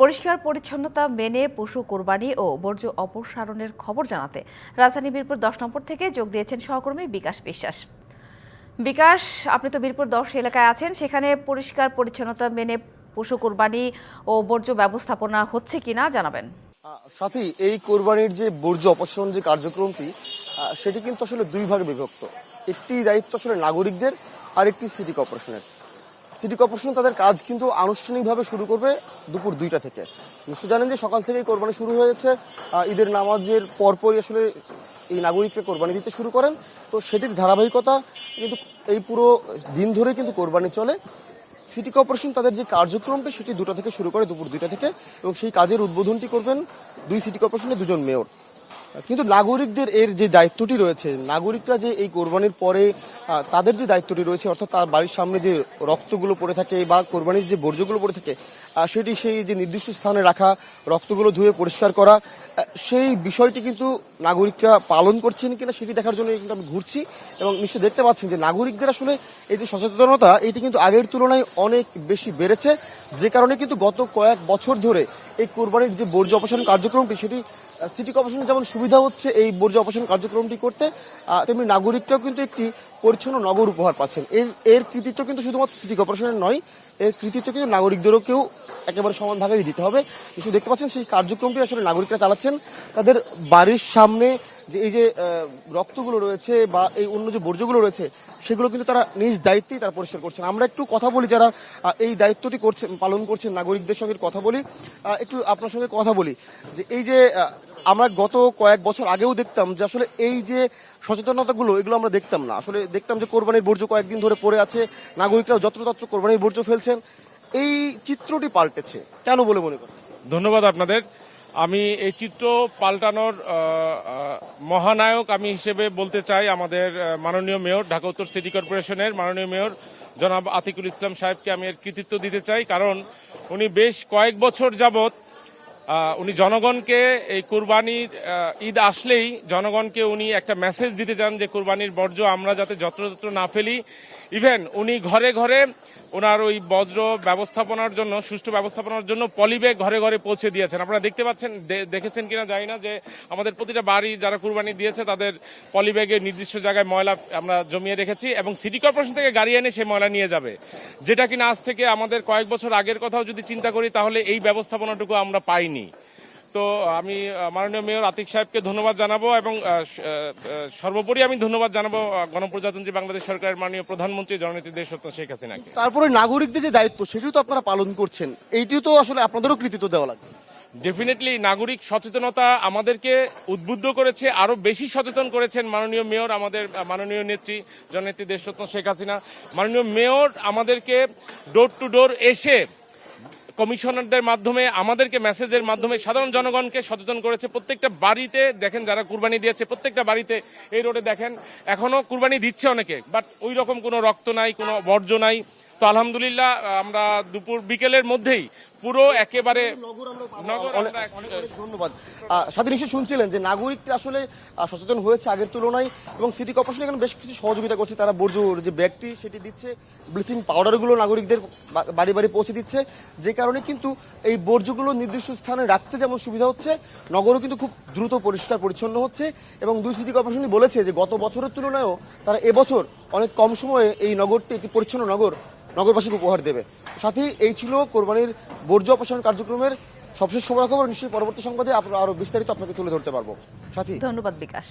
পরিষ্কার পরিচ্ছন্নতা মেনে পশু কোরবানি ও বর্জ্য অপসারণের খবর জানাতে রাজধানী বীরপুর দশ নম্বর থেকে যোগ দিয়েছেন সহকর্মী বিকাশ বিশ্বাস। বিকাশ, আপনি তো বীরপুর দশ এলাকায় আছেন, সেখানে পরিষ্কার পরিচ্ছন্নতা মেনে পশু কোরবানি ও বর্জ্য ব্যবস্থাপনা হচ্ছে কিনা জানাবেন। সাথী, এই কোরবানির যে বর্জ্য অপসারণ যে কার্যক্রমটি সেটি কিন্তু আসলে দুই ভাগে বিভক্ত। একটি দায়িত্ব আসলে নাগরিকদের আর একটি সিটি কর্পোরেশনের সিটি কর্পোরেশন তাদের কাজ কিন্তু আনুষ্ঠানিকভাবে শুরু করবে দুপুর দুইটা থেকে। নিশ্চয় জানেন যে সকাল থেকেই কোরবানি শুরু হয়েছে। ঈদের নামাজের পরপরই আসলে এই নাগরিকরা কোরবানি দিতে শুরু করেন। তো সেটির ধারাবাহিকতা কিন্তু এই পুরো দিন ধরে কিন্তু কোরবানি চলে। সিটি কর্পোরেশন তাদের যে কার্যক্রমটি সেটি দুটো থেকে শুরু করে দুপুর দুইটা থেকে এবং সেই কাজের উদ্বোধনটি করবেন দুই সিটি কর্পোরেশনের দুজন মেয়র। কিন্তু নাগরিকদের এর যে দায়িত্বটি রয়েছে, নাগরিকরা যে এই কোরবানির পরে তাদের যে দায়িত্বটি রয়েছে, অর্থাৎ তার বাড়ির সামনে যে রক্তগুলো পড়ে থাকে বা কোরবানির যে বর্জ্যগুলো পড়ে থাকে সেটি সেই যে নির্দিষ্ট স্থানে রাখা রক্তগুলো ধুয়ে পরিষ্কার করা সেই বিষয়টি কিন্তু নাগরিকরা পালন করছেন কিনা সেটি দেখার জন্য কিন্তু আমি ঘুরছি এবং নিশ্চয়ই দেখতে পাচ্ছেন যে নাগরিকদের আসলে এই যে সচেতনতা, এটি কিন্তু আগের তুলনায় অনেক বেশি বেড়েছে। যে কারণে কিন্তু গত কয়েক বছর ধরে এই কোরবানির যে বর্জ্য অপসারণ কার্যক্রমটি, সেটি সিটি কর্পোরেশনের যেমন সুবিধা হচ্ছে এই বর্জ্য অপসারণ কার্যক্রমটি করতে তেমনি নাগরিকরাও কিন্তু একটি পরিচ্ছন্ন নগর উপহার পাচ্ছেন। এর এর কৃতিত্ব কিন্তু শুধুমাত্র সিটি কর্পোরেশনের নয়, এর কৃতিত্ব কিন্তু নাগরিকদেরও কেউ একেবারে সমান ভাগেই দিতে হবে। নিশ্চয়ই দেখতে পাচ্ছেন সেই কার্যক্রমটি আসলে নাগরিকরা চালাচ্ছেন। তাদের বাড়ির সামনে যে এই যে রক্তগুলো রয়েছে বা এই অন্য যে বর্জ্যগুলো রয়েছে, সেগুলো কিন্তু তারা নিজ দায়িত্বেই তারা পরিষ্কার করছেন। আমরা একটু কথা বলি যারা এই দায়িত্বটি করছেন, পালন করছেন নাগরিকদের সঙ্গে কথা বলি। একটু আপনার সঙ্গে কথা বলি। যে এই যে আমরা গত কয়েক বছর আগেও দেখতাম যে আসলে এই যে সচেতনতাগুলো, এগুলো আমরা দেখতাম না। আসলে দেখতাম যে কোরবানির বর্জ্য কয়েকদিন ধরে পড়ে আছে, নাগরিকরাও যত্রতত্র কোরবানির বর্জ্য ফেলছেন। এই চিত্রটি পাল্টেছে, কেন বলে মনে করেন? ধন্যবাদ আপনাদের। আমি এই চিত্র পাল্টানোর মহানায়ক আমি হিসেবে বলতে চাই আমাদের মাননীয় মেয়র, ঢাকা উত্তর সিটি কর্পোরেশনের মাননীয় মেয়র জনাব আতিকুল ইসলাম সাহেবকে আমি এর কৃতিত্ব দিতে চাই। কারণ উনি বেশ কয়েক বছর যাবত উনি জনগণকে এই কুরবানির ঈদ আসলেই জনগণকে উনি একটা মেসেজ দিতে চান যে কুরবানির বর্জ্য আমরা যাতে যত্রতত্র না ফেলি। ইভেন উনি ঘরে ঘরে ওনার ওই বজ্র ব্যবস্থাপনার জন্য, সুষ্ঠু ব্যবস্থাপনার জন্য পলিব্যাগ ঘরে ঘরে পৌঁছে দিয়েছেন। আপনারা দেখতে পাচ্ছেন দেখেছেন কিনা জানি না যে আমাদের প্রতিটা বাড়ি যারা কুরবানি দিয়েছে তাদের পলিব্যাগে নির্দিষ্ট জায়গায় ময়লা আমরা জমিয়ে রেখেছি এবং সিটি কর্পোরেশন থেকে গাড়ি এনে সেই ময়লা নিয়ে যাবে। যেটা কিনা আজ থেকে আমাদের কয়েক বছর আগের কথাও যদি চিন্তা করি, তাহলে এই ব্যবস্থাপনাটুকু আমরা পাইনি। তো আমি মাননীয় মেয়র আতিক সাহেবকে ধন্যবাদ জানাব এবং সর্বোপরি আমি ধন্যবাদ জানাব গণপ্রজাতন্ত্রী বাংলাদেশ সরকারের মাননীয় প্রধানমন্ত্রী জননেত্রী দেশরত্ন শেখ হাসিনাকে। তারপরে নাগরিকদের যে দায়িত্ব সেটিও তো আপনারা পালন করছেন। এইটিও তো আসলে আপনাদেরও কৃতিত্ব দেওয়া লাগবে। ডেফিনেটলি নাগরিক সচেতনতা আমাদেরকে উদ্বুদ্ধ করেছে আরও বেশি সচেতন করেছেন মাননীয় মেয়র আমাদের মাননীয় নেত্রী জননেত্রী দেশরত্ন শেখ হাসিনা। মাননীয় মেয়র আমাদেরকে ডোর টু ডোর এসে কমিশনারদের মাধ্যমে, আমাদেরকে মেসেজের মাধ্যমে সাধারণ জনগণকে সচেতন করেছে। প্রত্যেকটা বাড়িতে দেখেন যারা কুরবানি দিয়েছে, প্রত্যেকটা বাড়িতে এই রোডে দেখেন। এখনও কুরবানি দিচ্ছে অনেকে, বাট ওই রকম কোনো রক্ত নাই, কোনো বর্জ্য নাই। তো আলহামদুলিল্লাহ আমরা দুপুর বিকেলের মধ্যেই পুরো একেবারে ধন্যবাদ। সাথী নিশ্চয়ই শুনছিলেন যে নাগরিকরা আসলে সচেতন হয়েছে আগের তুলনায় এবং সিটি কর্পোরেশন এখানে বেশ কিছু সহযোগিতা করছে। তারা বর্জ্যর যে ব্যাগটি সেটি দিচ্ছে ব্লিচিং পাউডারগুলো নাগরিকদের বাড়ি বাড়ি পৌঁছে দিচ্ছে। যে কারণে কিন্তু এই বর্জ্যগুলো নির্দিষ্ট স্থানে রাখতে যেমন সুবিধা হচ্ছে নগরও কিন্তু খুব দ্রুত পরিষ্কার পরিচ্ছন্ন হচ্ছে এবং দুই সিটি কর্পোরেশনই বলেছে যে গত বছরের তুলনায়ও তারা এবছর অনেক কম সময়ে এই নগরটি একটি পরিচ্ছন্ন নগর নগরবাসীকে উপহার দেবে। সাথে, এই ছিল কোরবানির বর্জ্য অপসারণ কার্যক্রমের সবশেষ খবরাখবর। নিশ্চয়ই পরবর্তী সংবাদে আপনারা আরও বিস্তারিত আপনাকে তুলে ধরতে পারব। সাথী। ধন্যবাদ বিকাশ।